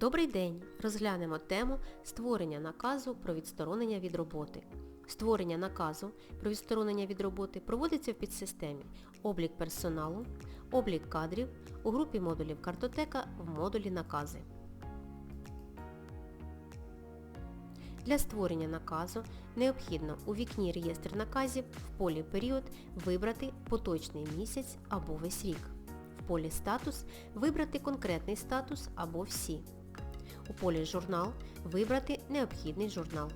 Добрий день! Розглянемо тему створення наказу про відсторонення від роботи. Створення наказу про відсторонення від роботи проводиться в підсистемі облік персоналу, облік кадрів у групі модулів картотека в модулі накази. Для створення наказу необхідно у вікні реєстр наказів в полі період вибрати поточний місяць або весь рік. В полі статус вибрати конкретний статус або всі. У полі журнал вибрати необхідний журнал.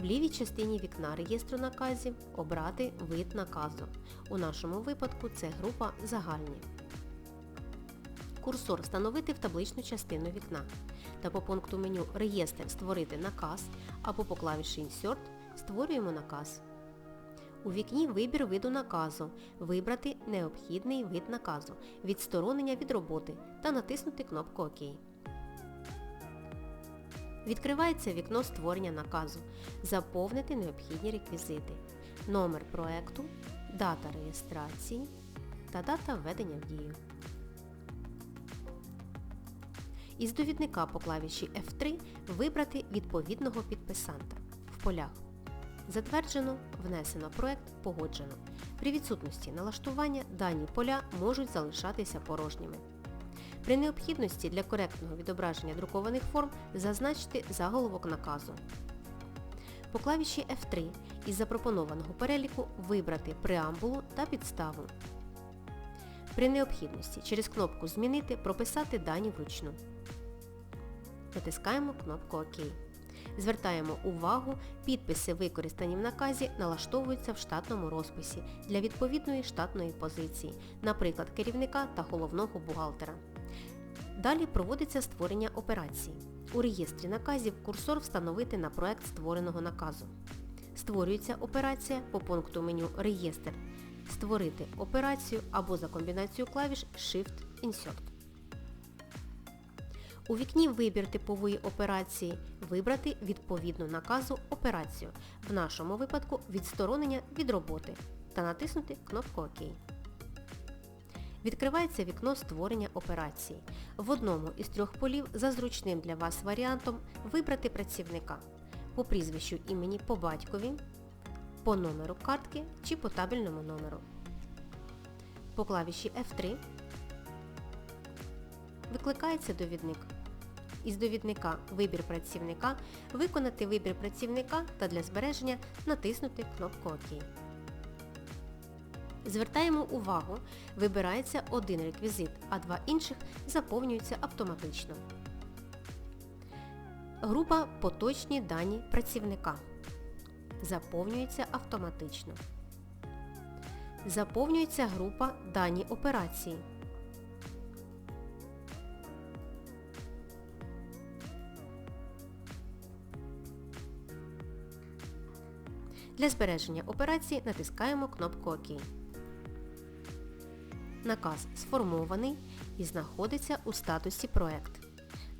В лівій частині вікна реєстру наказів обрати вид наказу. У нашому випадку це група загальні. Курсор встановити в табличну частину вікна та по пункту меню Реєстр Створити наказ або по клавіші Insert створюємо наказ. У вікні Вибір виду наказу вибрати необхідний вид наказу, відсторонення від роботи та натиснути кнопку ОК. Відкривається вікно створення наказу. Заповнити необхідні реквізити. Номер проекту, дата реєстрації та дата введення в дію. Із довідника по клавіші F3 вибрати відповідного підписанта в полях. Затверджено, внесено проект, погоджено. При відсутності налаштування дані поля можуть залишатися порожніми. При необхідності для коректного відображення друкованих форм зазначте заголовок наказу. По клавіші F3 із запропонованого переліку вибрати преамбулу та підставу. При необхідності через кнопку Змінити прописати дані вручну. Натискаємо кнопку ОК. Звертаємо увагу, підписи, використані в наказі, налаштовуються в штатному розписі для відповідної штатної позиції, наприклад, керівника та головного бухгалтера. Далі проводиться створення операції. У реєстрі наказів курсор встановити на проект створеного наказу. Створюється операція по пункту меню Реєстр. Створити операцію або за комбінацією клавіш Shift-Insert. У вікні Вибір типової операції вибрати відповідну наказу операцію, в нашому випадку відсторонення від роботи та натиснути кнопку ОК. Відкривається вікно створення операції. В одному із трьох полів за зручним для вас варіантом вибрати працівника по прізвищу імені по батькові, по номеру картки чи по табельному номеру. По клавіші F3 викликається довідник. Із довідника Вибір працівника виконати вибір працівника та для збереження натиснути кнопку ОК. Звертаємо увагу, вибирається один реквізит, а два інших заповнюються автоматично. Група Поточні дані працівника заповнюється автоматично. Заповнюється група Дані операції. Для збереження операції натискаємо кнопку ОК. Наказ сформований і знаходиться у статусі Проект.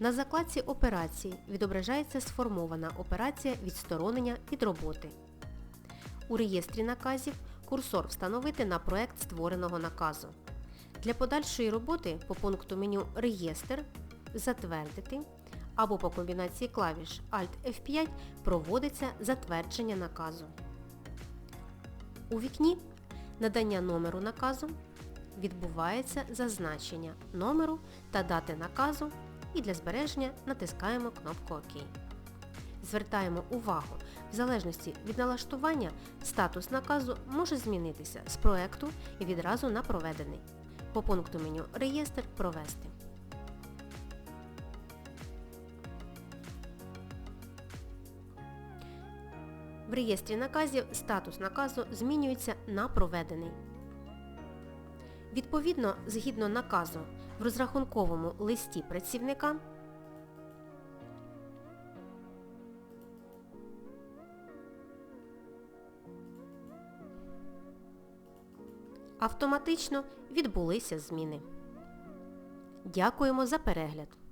На закладці операції відображається сформована операція відсторонення від роботи. У реєстрі наказів курсор встановити на проект створеного наказу. Для подальшої роботи по пункту меню Реєстр Затвердити або по комбінації клавіш Alt F5 проводиться затвердження наказу. У вікні Надання номеру наказу відбувається зазначення номеру та дати наказу і для збереження натискаємо кнопку ОК. Звертаємо увагу, в залежності від налаштування статус наказу може змінитися з проекту і відразу на проведений. По пункту меню Реєстр Провести. В реєстрі наказів статус наказу змінюється на проведений. Відповідно, згідно наказу в розрахунковому листі працівника автоматично відбулися зміни. Дякуємо за перегляд!